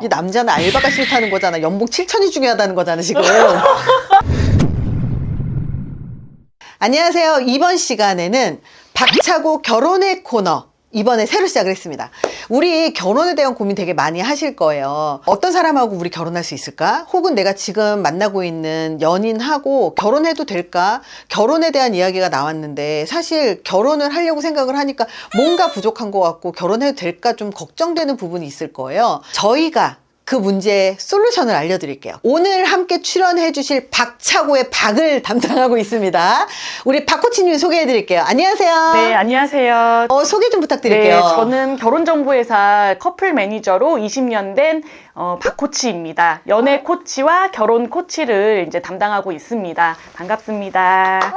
이 남자는 알바가 싫다는 거잖아. 연봉 7천이 중요하다는 거잖아, 지금. 안녕하세요. 이번 시간에는 박차고 결혼의 코너. 이번에 새로 시작을 했습니다. 우리 결혼에 대한 고민 되게 많이 하실 거예요. 어떤 사람하고 우리 결혼할 수 있을까? 혹은 내가 지금 만나고 있는 연인하고 결혼해도 될까? 결혼에 대한 이야기가 나왔는데 사실 결혼을 하려고 생각을 하니까 뭔가 부족한 것 같고 결혼해도 될까 좀 걱정되는 부분이 있을 거예요. 저희가 그 문제의 솔루션을 알려드릴게요. 오늘 함께 출연해 주실 박차고의 박을 담당하고 있습니다. 우리 박코치님 소개해 드릴게요. 안녕하세요. 네, 안녕하세요. 어, 소개 좀 네, 부탁드릴게요. 저는 결혼정보회사 커플 매니저로 20년 된 어, 박코치입니다. 연애 코치와 결혼 코치를 이제 담당하고 있습니다. 반갑습니다.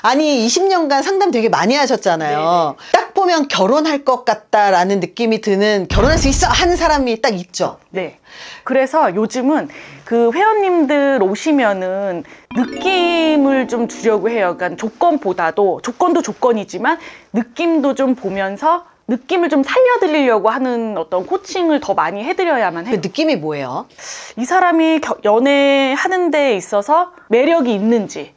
아니, 20년간 상담 되게 많이 하셨잖아요. 딱 보면 결혼할 것 같다라는 느낌이 드는 결혼할 수 있어 하는 사람이 딱 있죠. 네. 그래서 요즘은 그 회원님들 오시면은 느낌을 좀 주려고 해요. 그러니까 조건보다도 조건도 조건이지만 느낌도 좀 보면서 느낌을 좀 살려드리려고 하는 어떤 코칭을 더 많이 해드려야만 그 해요. 느낌이 뭐예요? 이 사람이 겨- 연애하는 데 있어서 매력이 있는지,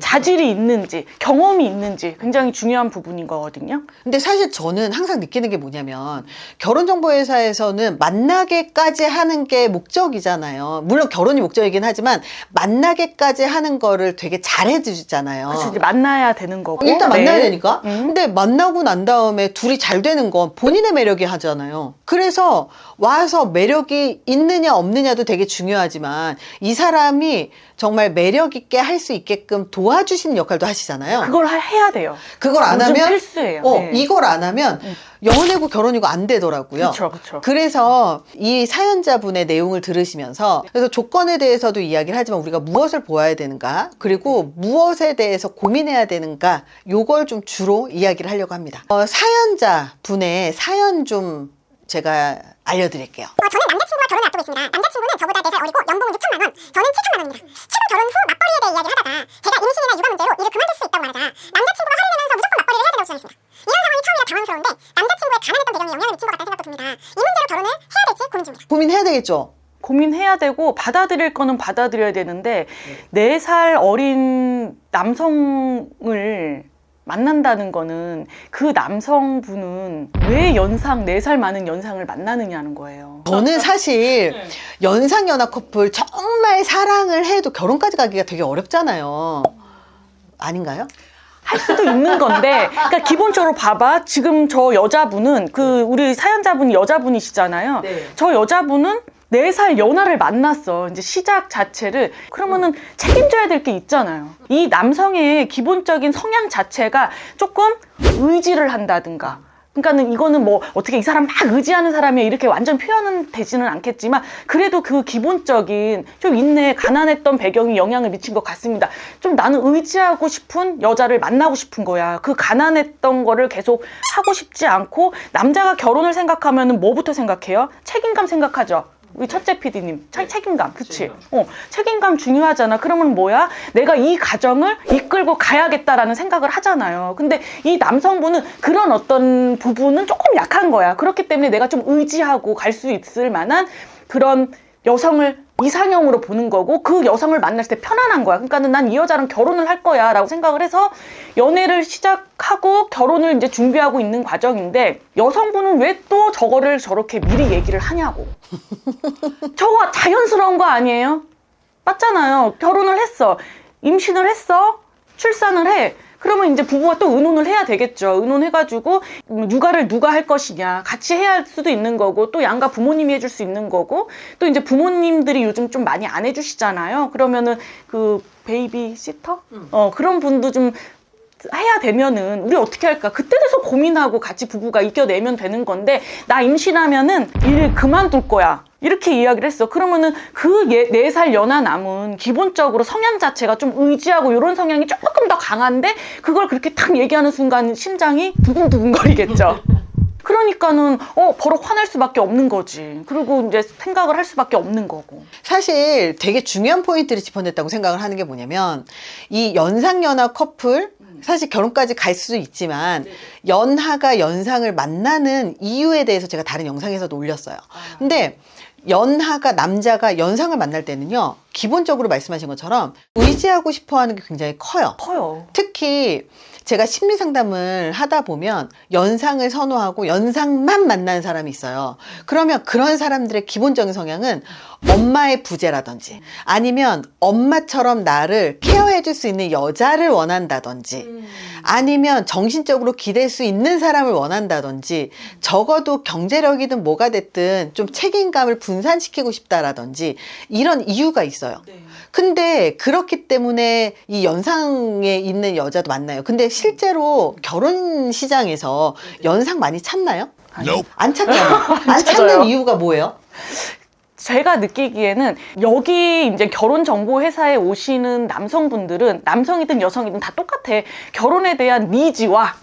자질이 있는지, 경험이 있는지 굉장히 중요한 부분인 거거든요. 근데 사실 저는 항상 느끼는 게 뭐냐면 결혼정보회사에서는 만나게까지 하는 게 목적이잖아요. 물론 결혼이 목적이긴 하지만 만나게까지 하는 거를 되게 잘해주잖아요. 그래서 이제 만나야 되는 거고. 일단 만나야 네. 되니까. 음. 근데 만나고 난 다음에 둘이 잘 되는 건 본인의 매력이 하잖아요. 그래서 와서 매력이 있느냐 없느냐도 되게 중요하지만 이 사람이 정말 매력 있게 할 수 있게끔 도와주시는 역할도 하시잖아요. 그걸 하- 해야 돼요. 그걸 안 요즘 하면 필수예요. 어, 네. 이걸 안 하면 연애고 결혼이고 안 되더라고요. 그쵸, 그쵸. 그래서 이 사연자분의 내용을 들으시면서 그래서 조건에 대해서도 이야기를 하지만 우리가 무엇을 보아야 되는가 그리고 무엇에 대해서 고민해야 되는가 요걸 좀 주로 이야기를 하려고 합니다. 어, 사연자 분의 사연 좀 제가 알려드릴게요. 어, 저는 결혼을 앞두고 있습니다. 남자친구는 저보다 4살 어리고 연봉은 6천만 원, 저는 7천만 원입니다. 최근 결혼 후 맞벌이에 대해 이야기를 하다가 제가 임신이나 육아 문제로 일을 그만둘 수 있다고 말하자 남자친구가 화를 내면서 무조건 맞벌이를 해야 된다고 주장했습니다. 이런 상황이 처음이라 당황스러운데 남자친구의 가난했던 배경이 영향을 미친 것 같다는 생각도 듭니다. 이 문제로 결혼을 해야 될지 고민 중입니다. 고민해야 되겠죠? 고민해야 되고 받아들일 거는 받아들여야 되는데 네. 네살 어린 남성을 만난다는 거는 그 남성분은 왜 연상 네 살 많은 연상을 만나느냐는 거예요. 저는 사실 네. 연상 연하 커플 정말 사랑을 해도 결혼까지 가기가 되게 어렵잖아요. 아닌가요? 할 수도 있는 건데, 그러니까 기본적으로 봐봐. 지금 저 여자분은 그 우리 사연자분이 여자분이시잖아요. 네. 저 여자분은 네 살 연하를 만났어. 이제 시작 자체를. 그러면은 책임져야 될 게 있잖아요. 이 남성의 기본적인 성향 자체가 조금 의지를 한다든가. 그러니까는 이거는 뭐 어떻게 이 사람 막 의지하는 사람이 이렇게 완전 표현은 되지는 않겠지만 그래도 그 기본적인 좀 인내 가난했던 배경이 영향을 미친 것 같습니다. 좀 나는 의지하고 싶은 여자를 만나고 싶은 거야. 그 가난했던 거를 계속 하고 싶지 않고 남자가 결혼을 생각하면은 뭐부터 생각해요? 책임감 생각하죠. 우리 첫째 PD님, 책임감, 그치? 어, 책임감 중요하잖아. 그러면 뭐야? 내가 이 가정을 이끌고 가야겠다라는 생각을 하잖아요. 근데 이 남성분은 그런 어떤 부분은 조금 약한 거야. 그렇기 때문에 내가 좀 의지하고 갈 수 있을 만한 그런 여성을 이상형으로 보는 거고 그 여성을 만났을 때 편안한 거야. 그러니까는 난 이 여자랑 결혼을 할 거야라고 생각을 해서 연애를 시작하고 결혼을 이제 준비하고 있는 과정인데 여성분은 왜 또 저거를 저렇게 미리 얘기를 하냐고. 저거 자연스러운 거 아니에요? 맞잖아요. 결혼을 했어. 임신을 했어. 출산을 해. 그러면 이제 부부가 또 의논을 해야 되겠죠. 의논해가지고 음, 육아를 누가 할 것이냐 같이 해야 할 수도 있는 거고 또 양가 부모님이 해줄 수 있는 거고 또 이제 부모님들이 요즘 좀 많이 안 해주시잖아요. 그러면은 그 베이비 시터 어 그런 분도 좀 해야 되면은 우리 어떻게 할까? 그때 돼서 고민하고 같이 부부가 이겨내면 되는 건데 나 임신하면은 일 그만둘 거야. 이렇게 이야기를 했어. 그러면은 그 네 살 연하 남은 기본적으로 성향 자체가 좀 의지하고 이런 성향이 조금 더 강한데 그걸 그렇게 탁 얘기하는 순간 심장이 두근두근거리겠죠. 그러니까는 어 버럭 화날 수밖에 없는 거지. 그리고 이제 생각을 할 수밖에 없는 거고. 사실 되게 중요한 포인트를 짚어냈다고 생각을 하는 게 뭐냐면 이 연상연하 커플 사실 결혼까지 갈 수도 있지만 연하가 연상을 만나는 이유에 대해서 제가 다른 영상에서도 올렸어요. 근데 연하가 남자가 연상을 만날 때는요 기본적으로 말씀하신 것처럼 의지하고 싶어 하는 게 굉장히 커요. 커요. 특히 제가 심리 상담을 하다 보면 연상을 선호하고 연상만 만나는 사람이 있어요. 그러면 그런 사람들의 기본적인 성향은 엄마의 부재라든지 아니면 엄마처럼 나를 케어해 줄 수 있는 여자를 원한다든지 아니면 정신적으로 기댈 수 있는 사람을 원한다든지 적어도 경제력이든 뭐가 됐든 좀 책임감을 분산시키고 싶다라든지 이런 이유가 있어요. 근데 그렇기 때문에 이 연상에 있는 여자도 만나요. 근데 실제로 결혼 시장에서 연상 많이 찾나요? 안 찾잖아요. 안 찾아요. 찾는 이유가 뭐예요? 제가 느끼기에는 여기 이제 결혼 정보 회사에 오시는 남성분들은 남성이든 여성이든 다 똑같아. 결혼에 대한 니즈와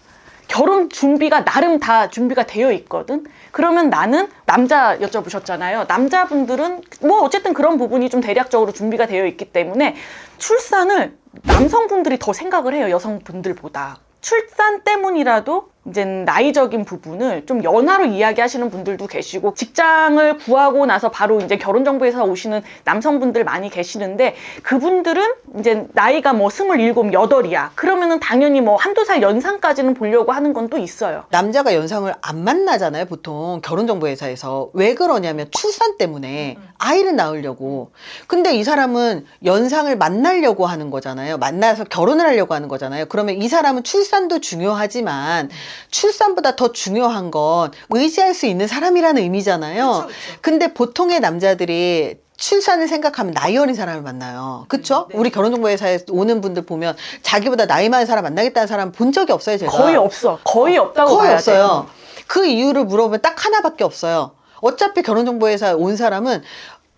결혼 준비가 나름 다 준비가 되어 있거든. 그러면 나는 남자 여쭤보셨잖아요. 남자분들은 뭐 어쨌든 그런 부분이 좀 대략적으로 준비가 되어 있기 때문에 출산을 남성분들이 더 생각을 해요. 여성분들보다. 출산 때문이라도 이제 나이적인 부분을 좀 연하로 이야기하시는 분들도 계시고 직장을 구하고 나서 바로 이제 결혼 정보회사 오시는 남성분들 많이 계시는데 그분들은 이제 나이가 뭐 스물일곱, 여덟이야. 그러면은 당연히 뭐 한두 살 연상까지는 보려고 하는 건 또 있어요. 남자가 연상을 안 만나잖아요, 보통 결혼 정보 회사에서. 왜 그러냐면 출산 때문에 아이를 낳으려고. 근데 이 사람은 연상을 만나려고 하는 거잖아요. 만나서 결혼을 하려고 하는 거잖아요. 그러면 이 사람은 출산도 중요하지만 출산보다 더 중요한 건 의지할 수 있는 사람이라는 의미잖아요. 근데 보통의 남자들이 출산을 생각하면 나이 어린 사람을 만나요. 그쵸? 우리 결혼정보회사에 오는 분들 보면 자기보다 나이 많은 사람 만나겠다는 사람 본 적이 없어요, 제가. 거의 없어. 거의 없다고 거의 봐야 없어요. 돼. 그 이유를 물어보면 딱 하나밖에 없어요. 어차피 결혼정보회사에 온 사람은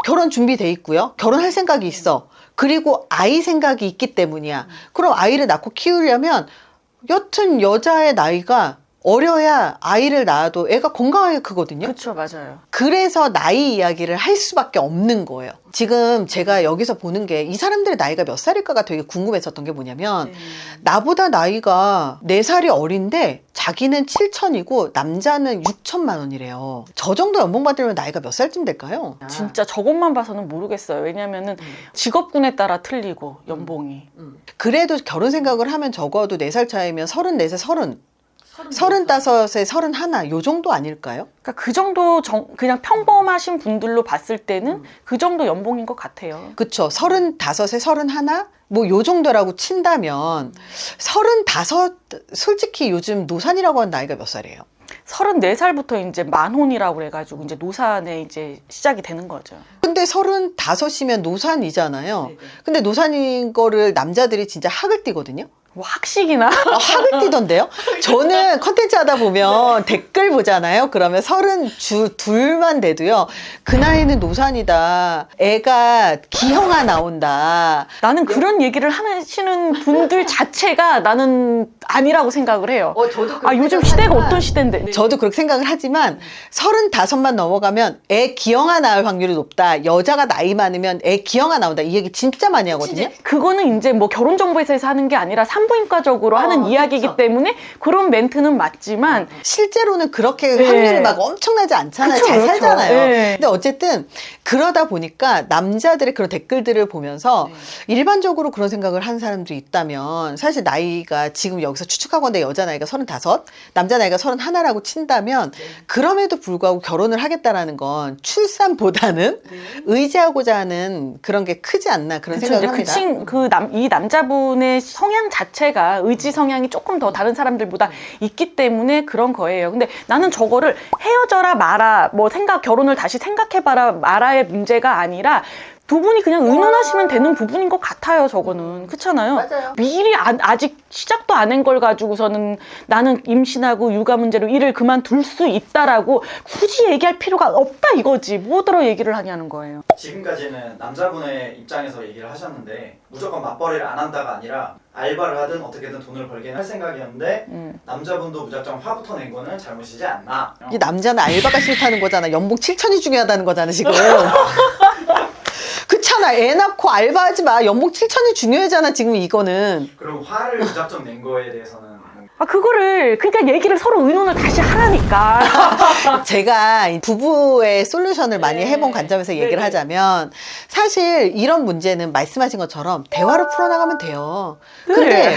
결혼 준비돼 있고요. 결혼할 생각이 있어. 그리고 아이 생각이 있기 때문이야. 그럼 아이를 낳고 키우려면 여튼 여자의 나이가 어려야 아이를 낳아도 애가 건강하게 크거든요. 그렇죠, 맞아요. 그래서 나이 이야기를 할 수밖에 없는 거예요. 지금 제가 여기서 보는 게 이 사람들의 나이가 몇 살일까가 되게 궁금했었던 게 뭐냐면 나보다 나이가 4살이 어린데 자기는 7천이고 남자는 6천만 원이래요. 저 정도 연봉 받으려면 나이가 몇 살쯤 될까요? 진짜 저것만 봐서는 모르겠어요. 왜냐면은 직업군에 따라 틀리고 연봉이. 그래도 결혼 생각을 하면 적어도 4살 차이면 34세, 30, 35세, 31, 요 정도 아닐까요? 그러니까 그 정도 정- 그냥 평범하신 분들로 봤을 때는 그 정도 연봉인 것 같아요. 그쵸. 35세, 31, 뭐요 정도라고 친다면 35, 솔직히 요즘 노산이라고 하는 나이가 몇 살이에요? 34살부터 이제 만혼이라고 그래가지고 이제 노산에 이제 시작이 되는 거죠. 근데 35이면 노산이잖아요. 근데 노산인 거를 남자들이 진짜 학을 띄거든요. 뭐 학식이나 아, 학을 띄던데요? 저는 컨텐츠 하다 보면 댓글 보잖아요. 그러면 서른 주 둘만 돼도요. 그 나이는 노산이다. 애가 기형아 나온다. 나는 그런 얘기를 하시는 분들 자체가 나는 아니라고 생각을 해요. 저도 아 요즘 시대가 어떤 시대인데? 저도 그렇게 생각을 하지만 서른 다섯만 넘어가면 애 기형아 나올 확률이 높다. 여자가 나이 많으면 애 기형아 나온다. 이 얘기 진짜 많이 하거든요. 그거는 이제 뭐 결혼 정보회사에서 하는 게 아니라 산부인과적으로 하는 어, 이야기이기 그쵸. 때문에 그런 멘트는 맞지만 실제로는 그렇게 네. 확률이 막 엄청나지 않잖아요. 그쵸, 잘 그렇죠. 살잖아요. 네. 근데 어쨌든 그러다 보니까 남자들의 그런 댓글들을 보면서 일반적으로 그런 생각을 하는 사람들이 있다면 사실 나이가 지금 여기서 추측하건대 여자 나이가 서른다섯, 남자 나이가 서른하나라고 친다면 그럼에도 불구하고 결혼을 하겠다라는 건 출산보다는 의지하고자 하는 그런 게 크지 않나 그런 그쵸, 생각을 합니다. 그 친, 그 남, 이 남자분의 성향 자체 가 의지 성향이 조금 더 다른 사람들보다 있기 때문에 그런 거예요. 근데 나는 저거를 헤어져라 마라, 뭐 생각, 결혼을 다시 생각해봐라 마라의 문제가 아니라 두 분이 그냥 의논하시면 되는 부분인 것 같아요, 저거는. 그렇잖아요. 맞아요. 미리 안- 아직 시작도 안 한 걸 가지고서는 나는 임신하고 육아 문제로 일을 그만둘 수 있다라고 굳이 얘기할 필요가 없다 이거지. 뭐더러 얘기를 하냐는 거예요. 지금까지는 남자분의 입장에서 얘기를 하셨는데 무조건 맞벌이를 안 한다가 아니라 알바를 하든 어떻게든 돈을 벌긴 할 생각이었는데 음. 남자분도 무작정 화부터 낸 거는 잘못이지 않나 이 남자는 알바가 싫다는 거잖아. 연봉 7천이 중요하다는 거잖아, 지금. 태연아 애 낳고 알바하지 마. 연봉 7천이 중요하잖아 지금 이거는. 그럼 화를 무작정 낸 거에 대해서는 아 그거를 그러니까 얘기를 서로 의논을 다시 하라니까. 제가 이 부부의 솔루션을 많이 네. 해본 관점에서 얘기를 네 네. 하자면 사실 이런 문제는 말씀하신 것처럼 대화로 풀어나가면 돼요. 네. 근데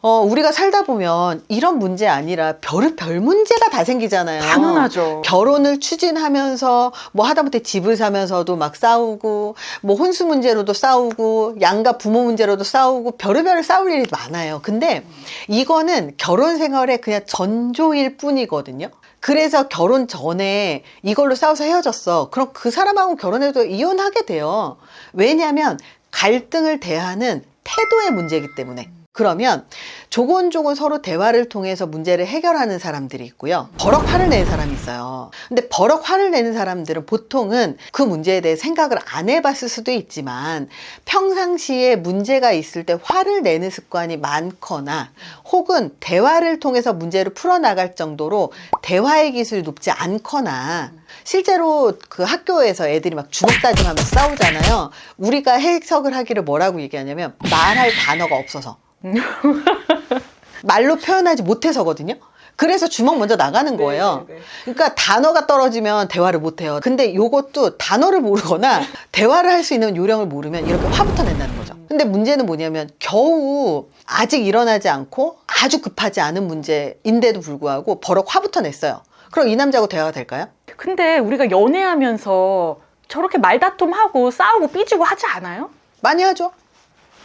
어, 우리가 살다 보면 이런 문제 아니라 별, 별 문제가 다 생기잖아요. 당연하죠. 결혼을 추진하면서 뭐 하다못해 집을 사면서도 막 싸우고 뭐 혼수 문제로도 싸우고 양가 부모 문제로도 싸우고 별의별 싸울 일이 많아요. 근데 이거는 결혼 생활의 그냥 전조일 뿐이거든요. 그래서 결혼 전에 이걸로 싸워서 헤어졌어. 그럼 그 사람하고 결혼해도 이혼하게 돼요. 왜냐하면 갈등을 대하는 태도의 문제이기 때문에. 그러면 조곤조곤 서로 대화를 통해서 문제를 해결하는 사람들이 있고요. 버럭 화를 내는 사람이 있어요. 근데 버럭 화를 내는 사람들은 보통은 그 문제에 대해 생각을 안 해봤을 수도 있지만 평상시에 문제가 있을 때 화를 내는 습관이 많거나 혹은 대화를 통해서 문제를 풀어나갈 정도로 대화의 기술이 높지 않거나 실제로 그 학교에서 애들이 막 주먹다짐하면서 싸우잖아요. 우리가 해석을 하기를 뭐라고 얘기하냐면 말할 단어가 없어서 말로 표현하지 못해서거든요. 그래서 주먹 먼저 나가는 거예요. 네, 네, 네. 그러니까 단어가 떨어지면 대화를 못 해요. 근데 요것도 단어를 모르거나 대화를 할 수 있는 요령을 모르면 이렇게 화부터 낸다는 거죠. 근데 문제는 뭐냐면 겨우 아직 일어나지 않고 아주 급하지 않은 문제인데도 불구하고 버럭 화부터 냈어요. 그럼 이 남자하고 대화가 될까요? 근데 우리가 연애하면서 저렇게 말다툼하고 싸우고 삐지고 하지 않아요? 많이 하죠.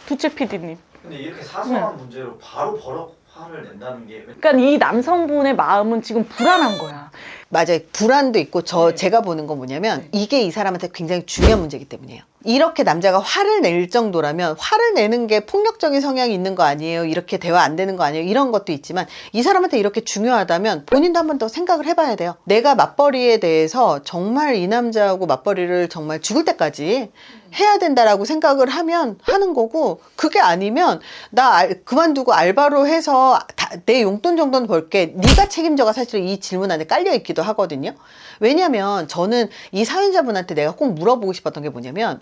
두째 PD님. 근데 이렇게 사소한 문제로 바로 버럭 화를 낸다는 게 왜- 그러니까 이 남성분의 마음은 지금 불안한 거야. 맞아요. 불안도 있고 저 네. 제가 보는 건 뭐냐면 네. 이게 이 사람한테 굉장히 중요한 문제이기 때문이에요. 이렇게 남자가 화를 낼 정도라면 화를 내는 게 폭력적인 성향이 있는 거 아니에요? 이렇게 대화 안 되는 거 아니에요? 이런 것도 있지만 이 사람한테 이렇게 중요하다면 본인도 한 번 더 생각을 해봐야 돼요. 내가 맞벌이에 대해서 정말 이 남자하고 맞벌이를 정말 죽을 때까지 해야 된다라고 생각을 하면 하는 거고 그게 아니면 나 알- 그만두고 알바로 해서 다- 내 용돈 정도는 벌게 네가 책임져가 사실 이 질문 안에 깔려 있기도 하거든요. 왜냐면 저는 이 사연자분한테 내가 꼭 물어보고 싶었던 게 뭐냐면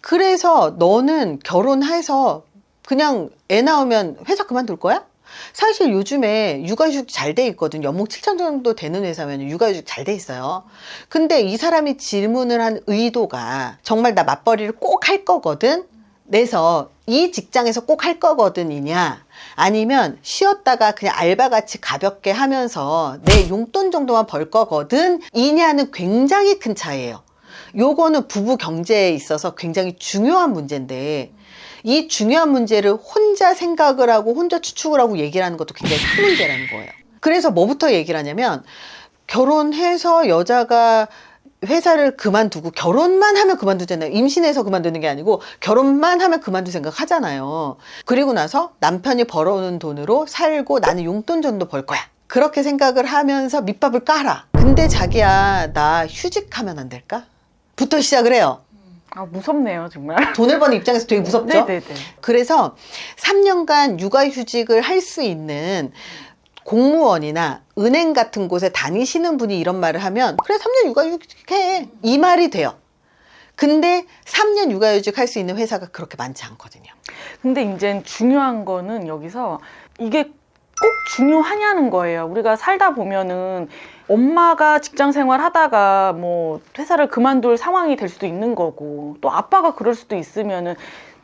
그래서 너는 결혼해서 그냥 애 낳으면 회사 그만둘 거야? 사실 요즘에 육아휴직 잘 돼 있거든. 연봉 7천 정도 되는 회사면 육아휴직 잘 돼 있어요. 근데 이 사람이 질문을 한 의도가 정말 나 맞벌이를 꼭 할 거거든. 내서 이 직장에서 꼭 할 거거든이냐 아니면 쉬었다가 그냥 알바같이 가볍게 하면서 내 용돈 정도만 벌 거거든 이냐는 굉장히 큰 차이예요. 요거는 부부 경제에 있어서 굉장히 중요한 문제인데 이 중요한 문제를 혼자 생각을 하고 혼자 추측을 하고 얘기를 하는 것도 굉장히 큰 문제라는 거예요. 그래서 뭐부터 얘기를 하냐면 결혼해서 여자가 회사를 그만두고 결혼만 하면 그만두잖아요. 임신해서 그만두는 게 아니고 결혼만 하면 그만둘 생각 하잖아요. 그리고 나서 남편이 벌어오는 돈으로 살고 나는 용돈 정도 벌 거야. 그렇게 생각을 하면서 밑밥을 깔아. 근데 자기야, 나 휴직하면 안 될까? 부터 시작을 해요. 아 무섭네요 정말. 돈을 버는 입장에서 되게 무섭죠? 네네네. 그래서 3년간 육아휴직을 할 수 있는 공무원이나 은행 같은 곳에 다니시는 분이 이런 말을 하면 그래 3년 육아휴직해 이 말이 돼요. 근데 3년 육아휴직 할 수 있는 회사가 그렇게 많지 않거든요. 근데 이제 중요한 거는 여기서 이게 꼭 중요하냐는 거예요. 우리가 살다 보면은 엄마가 직장 생활 하다가 뭐 회사를 그만둘 상황이 될 수도 있는 거고 또 아빠가 그럴 수도 있으면은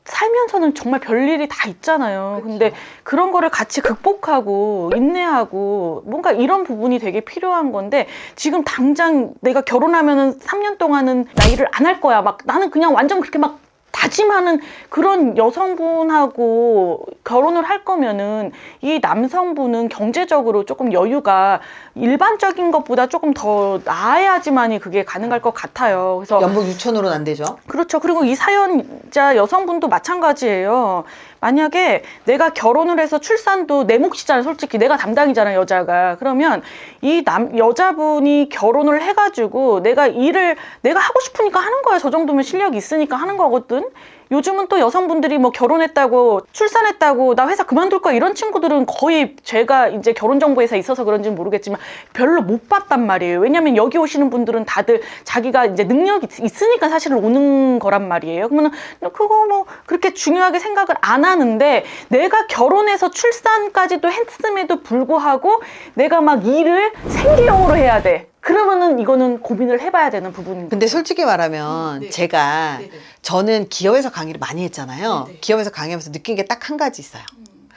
살면서는 정말 별일이 다 있잖아요. 근데 그런 거를 같이 극복하고 인내하고 뭔가 이런 부분이 되게 필요한 건데 지금 당장 내가 결혼하면은 3년 동안은 나 일을 안할 거야. 막 나는 그냥 완전 그렇게 막 다짐하는 그런 여성분하고 결혼을 할 거면은 이 남성분은 경제적으로 조금 여유가 일반적인 것보다 조금 더 나아야지만이 그게 가능할 것 같아요. 그래서 연봉 6천으로는 안 되죠. 그렇죠. 그리고 이 사연자 여성분도 마찬가지예요. 만약에 내가 결혼을 해서 출산도 내 몫이잖아요. 솔직히 내가 담당이잖아요. 여자가. 그러면 이 남 여자분이 결혼을 해가지고 내가 일을 내가 하고 싶으니까 하는 거야. 저 정도면 실력이 있으니까 하는 거거든. 요즘은 또 여성분들이 뭐 결혼했다고 출산했다고 나 회사 그만둘 거야 이런 친구들은 거의 제가 이제 결혼정보회사에 있어서 그런지는 모르겠지만 별로 못 봤단 말이에요. 왜냐면 여기 오시는 분들은 다들 자기가 이제 능력이 있으니까 사실은 오는 거란 말이에요. 그러면 그거 뭐 그렇게 중요하게 생각을 안 하는데 내가 결혼해서 출산까지도 했음에도 불구하고 내가 막 일을 생계형으로 해야 돼. 그러면은 이거는 고민을 해봐야 되는 부분입니다. 근데 솔직히 말하면 네. 제가 네네. 저는 기업에서 강의를 많이 했잖아요. 네네. 기업에서 강의하면서 느낀 게 딱 한 가지 있어요.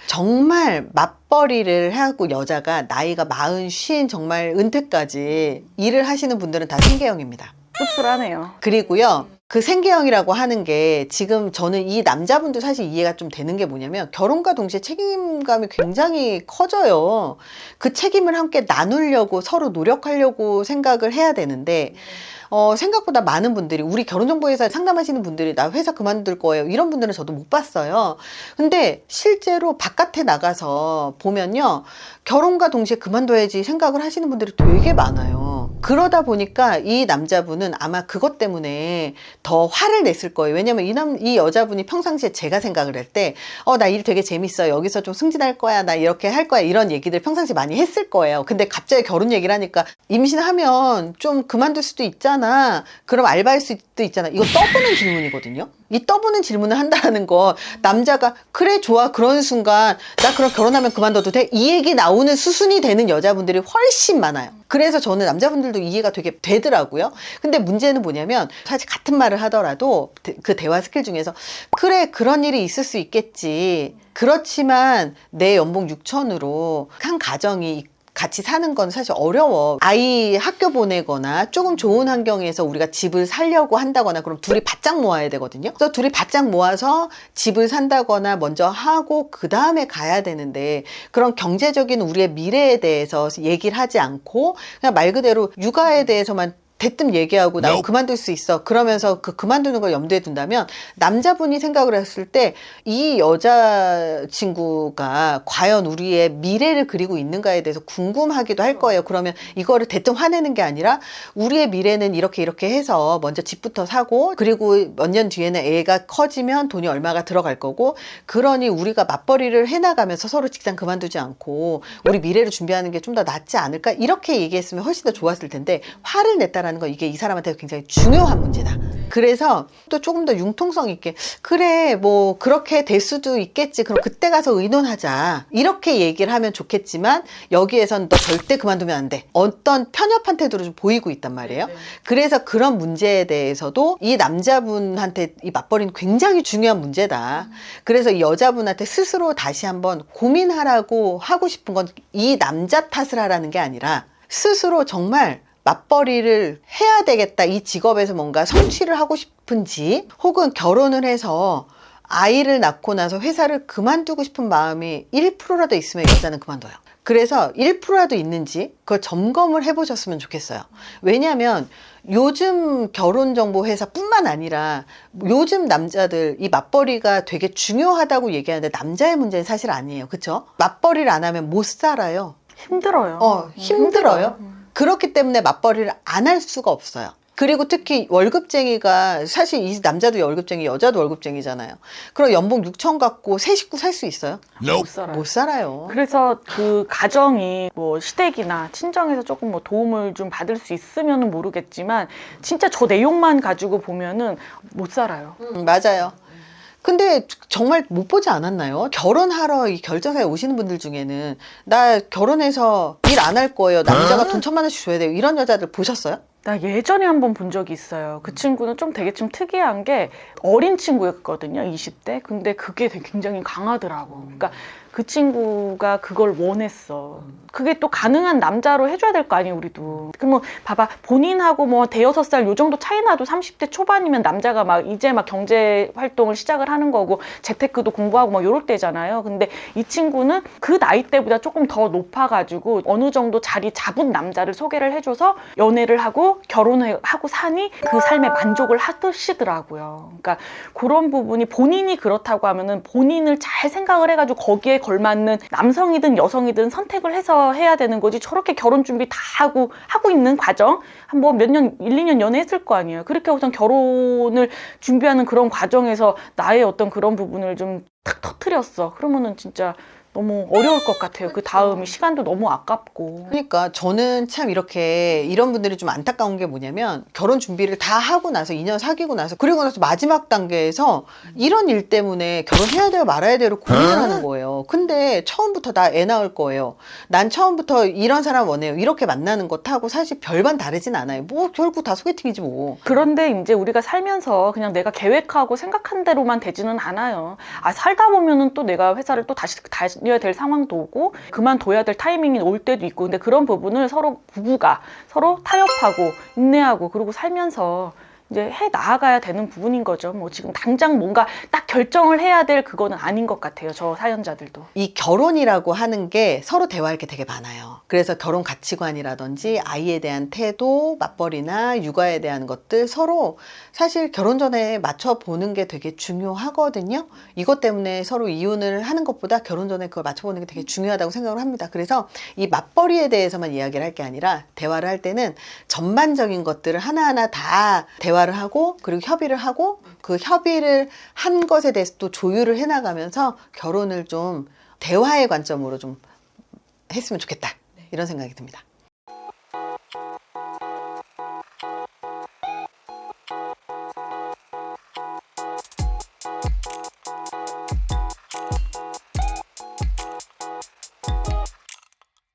정말 맞벌이를 하고 여자가 나이가 마흔, 쉰 정말 은퇴까지 일을 하시는 분들은 다 생계형입니다. 씁쓸하네요. 그리고요. 그 생계형이라고 하는 게 지금 저는 이 남자분도 사실 이해가 좀 되는 게 뭐냐면 결혼과 동시에 책임감이 굉장히 커져요. 그 책임을 함께 나누려고 서로 노력하려고 생각을 해야 되는데 어, 생각보다 많은 분들이 우리 결혼정보회사 상담하시는 분들이 나 회사 그만둘 거예요. 이런 분들은 저도 못 봤어요. 근데 실제로 바깥에 나가서 보면요. 결혼과 동시에 그만둬야지 생각을 하시는 분들이 되게 많아요. 그러다 보니까 이 남자분은 아마 그것 때문에 더 화를 냈을 거예요. 왜냐면 이 남, 이 여자분이 평상시에 제가 생각을 할 때, 어, 나 일 되게 재밌어. 여기서 좀 승진할 거야. 나 이렇게 할 거야. 이런 얘기들 평상시 많이 했을 거예요. 근데 갑자기 결혼 얘기를 하니까 임신하면 좀 그만둘 수도 있잖아. 그럼 알바할 수도 있잖아. 이거 떠보는 질문이거든요. 이 떠보는 질문을 한다는 거 남자가 그래 좋아 그런 순간 나 그럼 결혼하면 그만둬도 돼? 이 얘기 나오는 수순이 되는 여자분들이 훨씬 많아요. 그래서 저는 남자분들 도 이해가 되게 되더라고요. 근데 문제는 뭐냐면 사실 같은 말을 하더라도 대- 그 대화 스킬 중에서 그래 그런 일이 있을 수 있겠지. 그렇지만 내 연봉 6천으로 한 가정이 같이 사는 건 사실 어려워. 아이 학교 보내거나 조금 좋은 환경에서 우리가 집을 살려고 한다거나 그럼 둘이 바짝 모아야 되거든요. 그래서 둘이 바짝 모아서 집을 산다거나 먼저 하고 그 다음에 가야 되는데 그런 경제적인 우리의 미래에 대해서 얘기를 하지 않고 그냥 말 그대로 육아에 대해서만 대뜸 얘기하고 나 Nope. 그만둘 수 있어. 그러면서 그 그만두는 걸 염두에 둔다면 남자분이 생각을 했을 때 이 여자 친구가 과연 우리의 미래를 그리고 있는가에 대해서 궁금하기도 할 거예요. 그러면 이거를 대뜸 화내는 게 아니라 우리의 미래는 이렇게 이렇게 해서 먼저 집부터 사고 그리고 몇 년 뒤에는 애가 커지면 돈이 얼마가 들어갈 거고 그러니 우리가 맞벌이를 해나가면서 서로 직장 그만두지 않고 우리 미래를 준비하는 게 좀 더 낫지 않을까 이렇게 얘기했으면 훨씬 더 좋았을 텐데 화를 냈다라는 거 이게 이 사람한테 굉장히 중요한 문제다. 그래서 또 조금 더 융통성 있게 그래 뭐 그렇게 될 수도 있겠지. 그럼 그때 가서 의논하자. 이렇게 얘기를 하면 좋겠지만 여기에선 너 절대 그만두면 안 돼. 어떤 편협한 태도를 좀 보이고 있단 말이에요. 그래서 그런 문제에 대해서도 이 남자분한테 이 맞벌이는 굉장히 중요한 문제다. 그래서 이 여자분한테 스스로 다시 한번 고민하라고 하고 싶은 건 이 남자 탓을 하라는 게 아니라 스스로 정말 맞벌이를 해야 되겠다. 이 직업에서 뭔가 성취를 하고 싶은지 혹은 결혼을 해서 아이를 낳고 나서 회사를 그만두고 싶은 마음이 1%라도 있으면 여자는 그만둬요. 그래서 1%라도 있는지 그걸 점검을 해보셨으면 좋겠어요. 왜냐하면 요즘 결혼정보 회사뿐만 아니라 요즘 남자들 이 맞벌이가 되게 중요하다고 얘기하는데 남자의 문제는 사실 아니에요. 그쵸? 맞벌이를 안 하면 못 살아요. 힘들어요. 어, 힘들어요. 그렇기 때문에 맞벌이를 안 할 수가 없어요. 그리고 특히 월급쟁이가 사실 이 남자도 월급쟁이, 여자도 월급쟁이잖아요. 그럼 연봉 6천 갖고 세 식구 살 수 있어요? 못. 살아요. 못 살아요. 그래서 그 가정이 뭐 시댁이나 친정에서 조금 뭐 도움을 좀 받을 수 있으면은 모르겠지만 진짜 저 내용만 가지고 보면은 못 살아요. 음, 맞아요. 근데 정말 못 보지 않았나요? 결혼하러 이 결정사에 오시는 분들 중에는 나 결혼해서 일 안 할 거예요. 남자가 돈 천만 원씩 줘야 돼요. 이런 여자들 보셨어요? 나 예전에 한 번 본 적이 있어요. 그 친구는 좀 되게 좀 특이한 게 어린 친구였거든요. 20대. 근데 그게 되게 굉장히 강하더라고. 그러니까 그 친구가 그걸 원했어. 그게 또 가능한 남자로 해줘야 될 거 아니에요, 우리도. 그럼 뭐, 봐봐. 본인하고 뭐, 대여섯 살 요 정도 차이 나도 30대 초반이면 남자가 막 이제 막 경제 활동을 시작을 하는 거고, 재테크도 공부하고 막 요럴 때잖아요. 근데 이 친구는 그 나이 때보다 조금 더 높아가지고, 어느 정도 자리 잡은 남자를 소개를 해줘서 연애를 하고, 결혼을 하고 사니 그 삶에 만족을 하시더라고요. 그러니까 그런 부분이 본인이 그렇다고 하면은 본인을 잘 생각을 해가지고 거기에 걸맞는 남성이든 여성이든 선택을 해서 해야 되는 거지 저렇게 결혼 준비 다 하고 하고 있는 과정 한번몇 년, 1, 2년 연애했을 거 아니에요. 그렇게 우선 결혼을 준비하는 그런 과정에서 나의 어떤 그런 부분을 좀 탁 터트렸어. 그러면은 진짜 너무 어려울 것 같아요. 그 다음이 시간도 너무 아깝고. 그러니까 저는 참 이렇게 이런 분들이 좀 안타까운 게 뭐냐면 결혼 준비를 다 하고 나서 2년 사귀고 나서 그리고 나서 마지막 단계에서 이런 일 때문에 결혼해야 돼요 말아야 돼요 고민을 하는 거예요. 근데 처음부터 나 애 낳을 거예요. 난 처음부터 이런 사람 원해요. 이렇게 만나는 것하고 사실 별반 다르진 않아요. 뭐 결국 다 소개팅이지 뭐. 그런데 이제 우리가 살면서 그냥 내가 계획하고 생각한 대로만 되지는 않아요. 아, 살다 보면은 또 내가 회사를 또 다시 다 녀야 될 상황도 오고, 그만둬야 될 타이밍이 올 때도 있고, 근데 그런 부분을 서로 부부가 서로 타협하고, 인내하고, 그리고 살면서 이제 해 나아가야 되는 부분인 거죠. 뭐 지금 당장 뭔가 딱 결정을 해야 될 그거는 아닌 것 같아요. 저 사연자들도. 이 결혼이라고 하는 게 서로 대화할 게 되게 많아요. 그래서 결혼 가치관이라든지 아이에 대한 태도, 맞벌이나 육아에 대한 것들 서로 사실 결혼 전에 맞춰보는 게 되게 중요하거든요. 이것 때문에 서로 이혼을 하는 것보다 결혼 전에 그걸 맞춰보는 게 되게 중요하다고 생각을 합니다. 그래서 이 맞벌이에 대해서만 이야기를 할 게 아니라 대화를 할 때는 전반적인 것들을 하나하나 다 대화를 하고 그리고 협의를 하고 그 협의를 한 것에 대해서 또 조율을 해나가면서 결혼을 좀 대화의 관점으로 좀 했으면 좋겠다. 이런 생각이 듭니다.